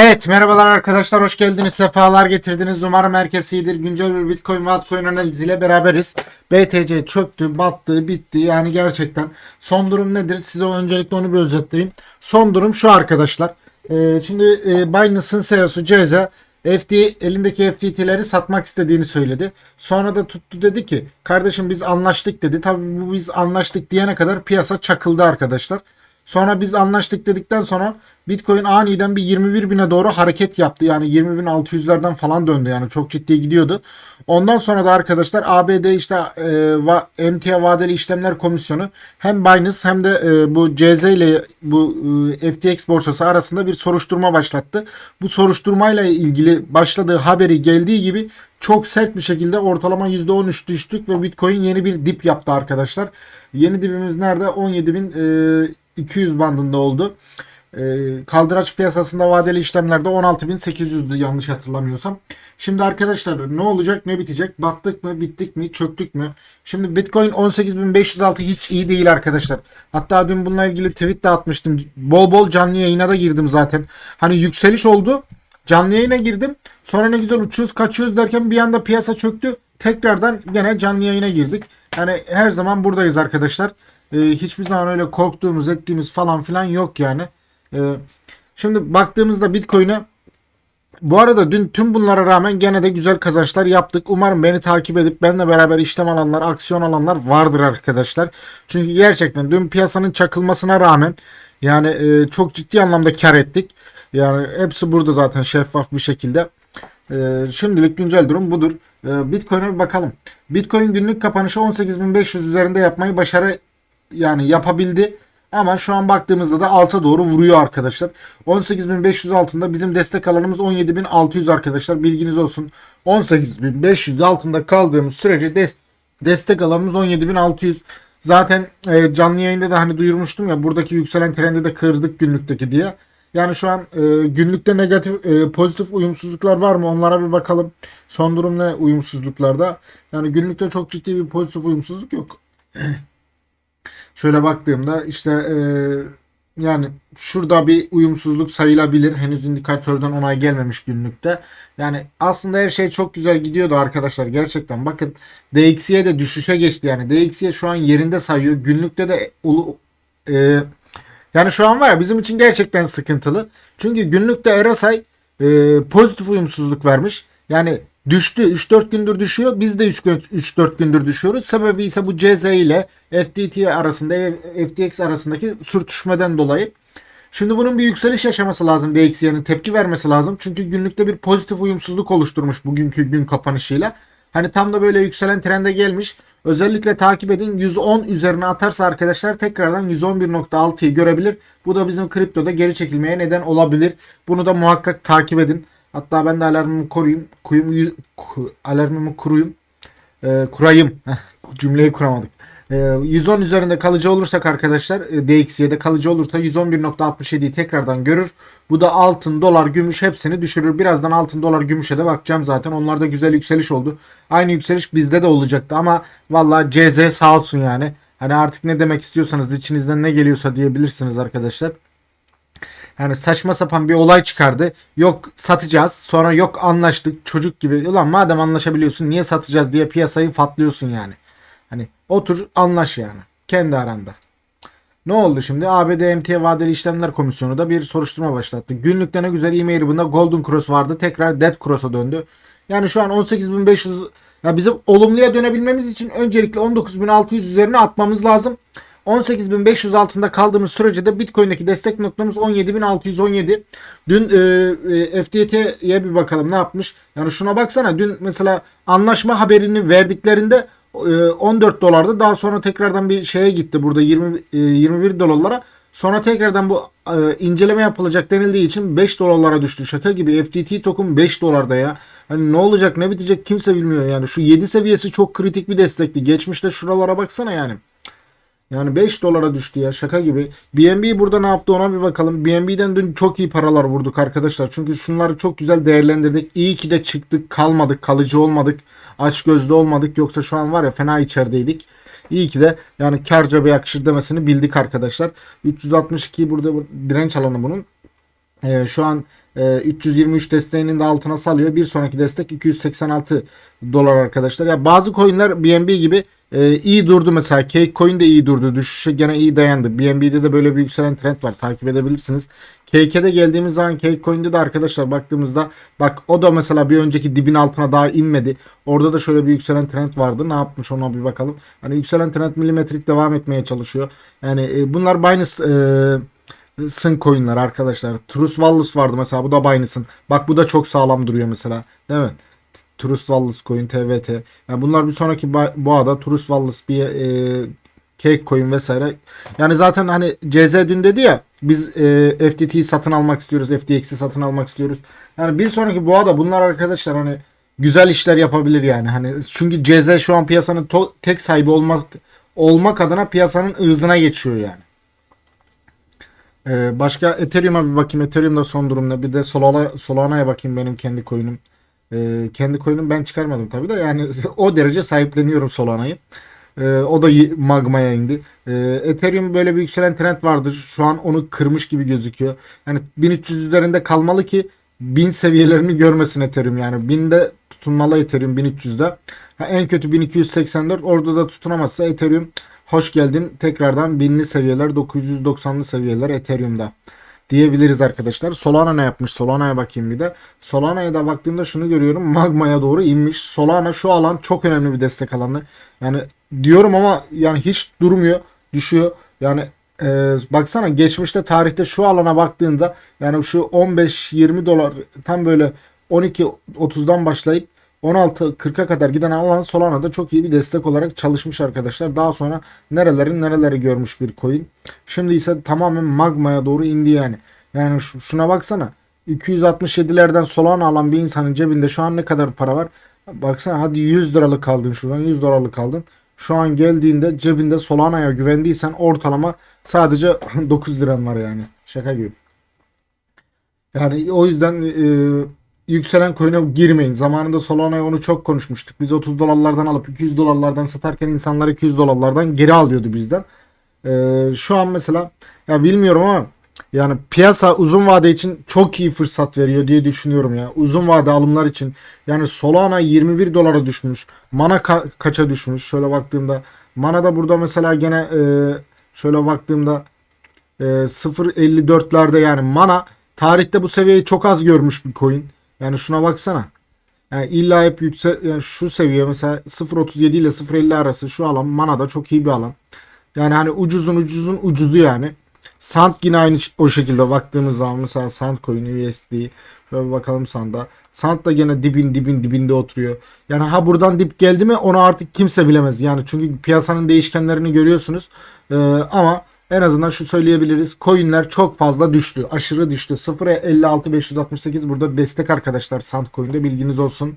Evet merhabalar arkadaşlar hoş geldiniz sefalar getirdiniz. Umarım herkes iyidir. Güncel bir bitcoin ve altcoin analiziyle beraberiz. BTC çöktü battı bitti. Yani gerçekten son durum nedir? Size öncelikle onu bir özetleyeyim. Son durum şu arkadaşlar. Ee, şimdi e, Binance'ın CEO'su Ceza FT elindeki FTT'leri satmak istediğini söyledi. Sonra da tuttu dedi ki kardeşim biz anlaştık dedi. Tabii bu biz anlaştık diyene kadar piyasa çakıldı arkadaşlar. Sonra biz anlaştık dedikten sonra Bitcoin aniden bir 21 bine doğru hareket yaptı. Yani 20.600'lerden falan döndü yani çok ciddi gidiyordu. Ondan sonra da arkadaşlar ABD işte e, va, emtia vadeli işlemler komisyonu hem Binance hem de e, bu CZ ile bu e, FTX borsası arasında bir soruşturma başlattı. Bu soruşturmayla ilgili başladığı haberi geldiği gibi çok sert bir şekilde ortalama %13 düştük ve Bitcoin yeni bir dip yaptı arkadaşlar. Yeni dibimiz nerede? 17.200 bandında oldu. Ee, kaldıraç piyasasında vadeli işlemlerde 16.800'dü yanlış hatırlamıyorsam. Şimdi arkadaşlar ne olacak ne bitecek? Battık mı bittik mi çöktük mü? Şimdi Bitcoin 18.506 hiç iyi değil arkadaşlar. Hatta dün bununla ilgili tweet de atmıştım. Bol bol canlı yayına da girdim zaten. Hani yükseliş oldu. Canlı yayına girdim. Sonra ne güzel uçuyoruz kaçıyoruz derken bir anda piyasa çöktü. Tekrardan gene canlı yayına girdik. Yani her zaman buradayız arkadaşlar. Ee, hiçbir zaman öyle korktuğumuz ettiğimiz falan filan yok yani. Ee, şimdi baktığımızda Bitcoin'e bu arada dün tüm bunlara rağmen gene de güzel kazançlar yaptık. Umarım beni takip edip benimle beraber işlem alanlar, aksiyon alanlar vardır arkadaşlar. Çünkü gerçekten dün piyasanın çakılmasına rağmen yani e, çok ciddi anlamda kar ettik. Yani hepsi burada zaten şeffaf bir şekilde. E, şimdilik güncel durum budur. E, Bitcoin'e bir bakalım. Bitcoin günlük kapanışı 18.500 üzerinde yapmayı başarı yani yapabildi. Ama şu an baktığımızda da alta doğru vuruyor arkadaşlar. 18.500 altında bizim destek alanımız 17.600 arkadaşlar. Bilginiz olsun. 18.500 altında kaldığımız sürece des- destek alanımız 17.600. Zaten e, canlı yayında da hani duyurmuştum ya buradaki yükselen trendi de kırdık günlükteki diye. Yani şu an e, günlükte negatif e, pozitif uyumsuzluklar var mı onlara bir bakalım. Son durum ne uyumsuzluklarda? Yani günlükte çok ciddi bir pozitif uyumsuzluk yok. Şöyle baktığımda işte e, yani şurada bir uyumsuzluk sayılabilir. Henüz indikatörden onay gelmemiş günlükte. Yani aslında her şey çok güzel gidiyordu arkadaşlar. Gerçekten bakın DXY de düşüşe geçti yani. DXY şu an yerinde sayıyor. Günlükte de e, yani şu an var ya bizim için gerçekten sıkıntılı. Çünkü günlükte RSI e, pozitif uyumsuzluk vermiş. Yani düştü 3-4 gündür düşüyor. Biz de 3-4 gündür düşüyoruz. Sebebi ise bu CZ ile FTT arasında FTX arasındaki sürtüşmeden dolayı. Şimdi bunun bir yükseliş yaşaması lazım DXY'nin tepki vermesi lazım. Çünkü günlükte bir pozitif uyumsuzluk oluşturmuş bugünkü gün kapanışıyla. Hani tam da böyle yükselen trende gelmiş. Özellikle takip edin 110 üzerine atarsa arkadaşlar tekrardan 111.6'yı görebilir. Bu da bizim kriptoda geri çekilmeye neden olabilir. Bunu da muhakkak takip edin. Hatta ben de alarmımı koruyayım. Kuyum, ku, alarmımı kuruyum. Ee, kurayım. Cümleyi kuramadık. Ee, 110 üzerinde kalıcı olursak arkadaşlar e, DXY'de kalıcı olursa 111.67'yi tekrardan görür. Bu da altın, dolar, gümüş hepsini düşürür. Birazdan altın, dolar, gümüşe de bakacağım zaten. Onlarda güzel yükseliş oldu. Aynı yükseliş bizde de olacaktı ama vallahi CZ sağ olsun yani. Hani artık ne demek istiyorsanız içinizden ne geliyorsa diyebilirsiniz arkadaşlar. Yani saçma sapan bir olay çıkardı. Yok satacağız. Sonra yok anlaştık çocuk gibi. Ulan madem anlaşabiliyorsun niye satacağız diye piyasayı fatlıyorsun yani. Hani otur anlaş yani. Kendi aranda. Ne oldu şimdi? ABD emtia vadeli işlemler komisyonu da bir soruşturma başlattı. Günlükte ne güzel e-mail bunda Golden Cross vardı. Tekrar Dead Cross'a döndü. Yani şu an 18.500 ya bizim olumluya dönebilmemiz için öncelikle 19.600 üzerine atmamız lazım. 18.500 altında kaldığımız sürece de Bitcoin'deki destek noktamız 17.617. Dün e, e, FTT'ye bir bakalım ne yapmış. Yani şuna baksana dün mesela anlaşma haberini verdiklerinde e, 14 dolardı. Daha sonra tekrardan bir şeye gitti burada 20 e, 21 dolarlara. Sonra tekrardan bu e, inceleme yapılacak denildiği için 5 dolarlara düştü. Şaka gibi FTT token 5 dolarda ya. Hani ne olacak ne bitecek kimse bilmiyor yani. Şu 7 seviyesi çok kritik bir destekti. Geçmişte şuralara baksana yani. Yani 5 dolara düştü ya şaka gibi. BNB burada ne yaptı ona bir bakalım. BNB'den dün çok iyi paralar vurduk arkadaşlar. Çünkü şunları çok güzel değerlendirdik. İyi ki de çıktık kalmadık kalıcı olmadık. Aç gözlü olmadık. Yoksa şu an var ya fena içerideydik. İyi ki de yani karca bir yakışır demesini bildik arkadaşlar. 362 burada direnç alanı bunun. Ee, şu an e, 323 desteğinin de altına salıyor. Bir sonraki destek 286 dolar arkadaşlar. Ya bazı coinler BNB gibi e, iyi durdu mesela. Cake coin de iyi durdu. Düşüşe gene iyi dayandı. BNB'de de böyle bir yükselen trend var. Takip edebilirsiniz. Cake'e geldiğimiz zaman Cake coin'de de arkadaşlar baktığımızda bak o da mesela bir önceki dibin altına daha inmedi. Orada da şöyle bir yükselen trend vardı. Ne yapmış ona bir bakalım. Hani yükselen trend milimetrik devam etmeye çalışıyor. Yani e, bunlar Binance e, Sın coin'ler arkadaşlar. Trust Wallet vardı mesela. Bu da Binance'ın. Bak bu da çok sağlam duruyor mesela. Değil mi? Trust Wallet coin, TVT. Yani bunlar bir sonraki boğada Trust Wallet bir e, Cake coin vesaire. Yani zaten hani CZ dün dedi ya biz e, FTT'yi satın almak istiyoruz. FTX'i satın almak istiyoruz. Yani bir sonraki boğada bunlar arkadaşlar hani güzel işler yapabilir yani. Hani çünkü CZ şu an piyasanın tek sahibi olmak olmak adına piyasanın ırzına geçiyor yani. Ee, başka Ethereum'a bir bakayım. Ethereum'da son durum ne? Bir de Solana, Solana'ya bakayım benim kendi coin'im. Ee, kendi coin'im ben çıkarmadım tabii de yani o derece sahipleniyorum Solana'yı. Ee, o da magmaya indi. Ee, Ethereum böyle bir yükselen trend vardır. Şu an onu kırmış gibi gözüküyor. Yani 1300 üzerinde kalmalı ki 1000 seviyelerini görmesin Ethereum yani. 1000'de tutunmalı Ethereum 1300'de. Ha, en kötü 1284 orada da tutunamazsa Ethereum hoş geldin tekrardan 1000'li seviyeler 990'lı seviyeler Ethereum'da diyebiliriz arkadaşlar. Solana ne yapmış? Solana'ya bakayım bir de. Solana'ya da baktığımda şunu görüyorum. Magma'ya doğru inmiş. Solana şu alan çok önemli bir destek alanı. Yani diyorum ama yani hiç durmuyor. Düşüyor. Yani e, baksana geçmişte tarihte şu alana baktığında yani şu 15-20 dolar tam böyle 12-30'dan başlayıp 16-40'a kadar giden alan Solana'da çok iyi bir destek olarak çalışmış arkadaşlar. Daha sonra nerelerin nereleri görmüş bir coin. Şimdi ise tamamen magmaya doğru indi yani. Yani şu- şuna baksana. 267'lerden Solana alan bir insanın cebinde şu an ne kadar para var? Baksana hadi 100 liralık kaldın şuradan 100 dolarlık kaldın. Şu an geldiğinde cebinde Solana'ya güvendiysen ortalama sadece 9 liran var yani. Şaka gibi. Yani o yüzden e, yükselen coin'e girmeyin. Zamanında Solana'ya onu çok konuşmuştuk. Biz 30 dolarlardan alıp 200 dolarlardan satarken insanlar 200 dolarlardan geri alıyordu bizden. E, şu an mesela ya bilmiyorum ama yani piyasa uzun vade için çok iyi fırsat veriyor diye düşünüyorum ya. Uzun vade alımlar için. Yani Solana 21 dolara düşmüş. Mana ka- kaça düşmüş? Şöyle baktığımda Mana da burada mesela gene e, şöyle baktığımda e, 0.54'lerde yani Mana tarihte bu seviyeyi çok az görmüş bir coin. Yani şuna baksana. Yani illa hep yüksel yani şu seviye mesela 0.37 ile 0.50 arası şu alan Mana'da çok iyi bir alan. Yani hani ucuzun ucuzun ucuzu yani. Sant yine aynı o şekilde baktığımız zaman mesela Sant coin USD şöyle bakalım Sant'a. Sant da gene dibin dibin dibinde oturuyor. Yani ha buradan dip geldi mi onu artık kimse bilemez. Yani çünkü piyasanın değişkenlerini görüyorsunuz. Ee, ama en azından şu söyleyebiliriz. Coinler çok fazla düştü. Aşırı düştü. 0.56 568 burada destek arkadaşlar Sant coin'de bilginiz olsun.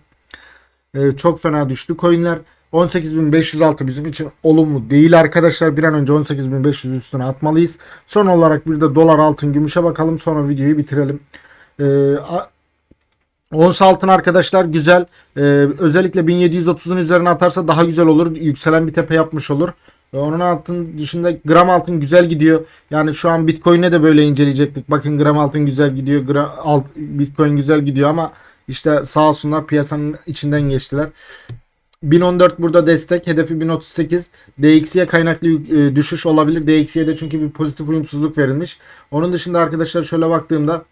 Ee, çok fena düştü. Coinler 18.506 bizim için olumlu değil arkadaşlar. Bir an önce 18.500 üstüne atmalıyız. Son olarak bir de dolar altın gümüşe bakalım. Sonra videoyu bitirelim. Ee, Ons altın arkadaşlar güzel. Ee, özellikle 1730'un üzerine atarsa daha güzel olur. Yükselen bir tepe yapmış olur. Ee, onun altın dışında gram altın güzel gidiyor. Yani şu an Bitcoin'e de böyle inceleyecektik. Bakın gram altın güzel gidiyor. Gra, alt, Bitcoin güzel gidiyor ama işte sağ olsunlar piyasanın içinden geçtiler. 1014 burada destek. Hedefi 1038. DXY'ye kaynaklı e, düşüş olabilir. DXY'de çünkü bir pozitif uyumsuzluk verilmiş. Onun dışında arkadaşlar şöyle baktığımda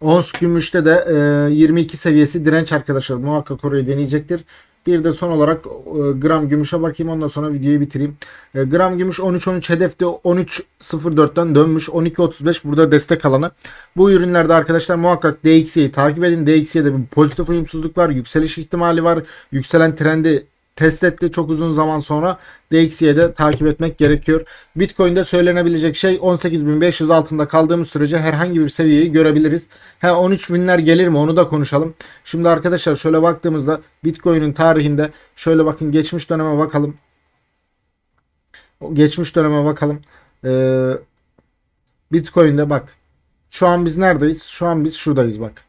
Ons gümüşte de e, 22 seviyesi direnç arkadaşlar. Muhakkak orayı deneyecektir. Bir de son olarak e, gram gümüşe bakayım ondan sonra videoyu bitireyim. E, gram gümüş 13-13 hedefte 13.04'ten dönmüş 12.35 burada destek alanı. Bu ürünlerde arkadaşlar muhakkak DXY'yi takip edin. DXY'de bir pozitif uyumsuzluk var. Yükseliş ihtimali var. Yükselen trendi test etti çok uzun zaman sonra DXY'de de takip etmek gerekiyor. Bitcoin'de söylenebilecek şey 18.500 altında kaldığımız sürece herhangi bir seviyeyi görebiliriz. Ha 13.000'ler gelir mi onu da konuşalım. Şimdi arkadaşlar şöyle baktığımızda Bitcoin'in tarihinde şöyle bakın geçmiş döneme bakalım. Geçmiş döneme bakalım. Ee, Bitcoin'de bak. Şu an biz neredeyiz? Şu an biz şuradayız bak.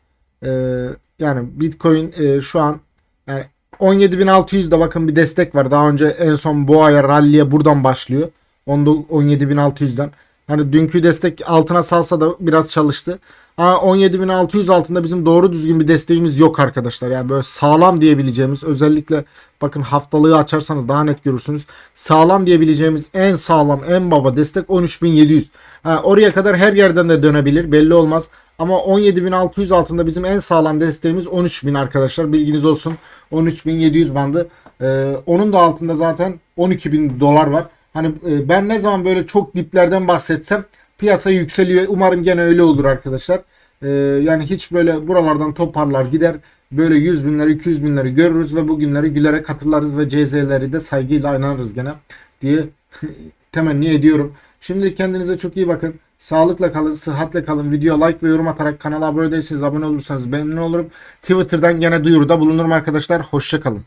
Ee, yani Bitcoin e, şu an yani 17.600'de bakın bir destek var. Daha önce en son boğaya rally'e buradan başlıyor. Onda 17.600'den. Hani dünkü destek altına salsa da biraz çalıştı. Aa, 17.600 altında bizim doğru düzgün bir desteğimiz yok arkadaşlar. Yani böyle sağlam diyebileceğimiz özellikle bakın haftalığı açarsanız daha net görürsünüz. Sağlam diyebileceğimiz en sağlam en baba destek 13.700. Ha, oraya kadar her yerden de dönebilir belli olmaz. Ama 17.600 altında bizim en sağlam desteğimiz 13.000 arkadaşlar bilginiz olsun. 13.700 bandı. Ee, onun da altında zaten 12.000 dolar var. Hani e, ben ne zaman böyle çok diplerden bahsetsem piyasa yükseliyor. Umarım gene öyle olur arkadaşlar. Ee, yani hiç böyle buralardan toparlar gider. Böyle 100 binleri 200 binleri görürüz ve bu günleri gülerek hatırlarız ve CZ'leri de saygıyla anarız gene diye temenni ediyorum. Şimdi kendinize çok iyi bakın. Sağlıkla kalın, sıhhatle kalın. Video like ve yorum atarak kanala abone değilseniz abone olursanız memnun olurum. Twitter'dan gene duyuruda bulunurum arkadaşlar. Hoşça kalın.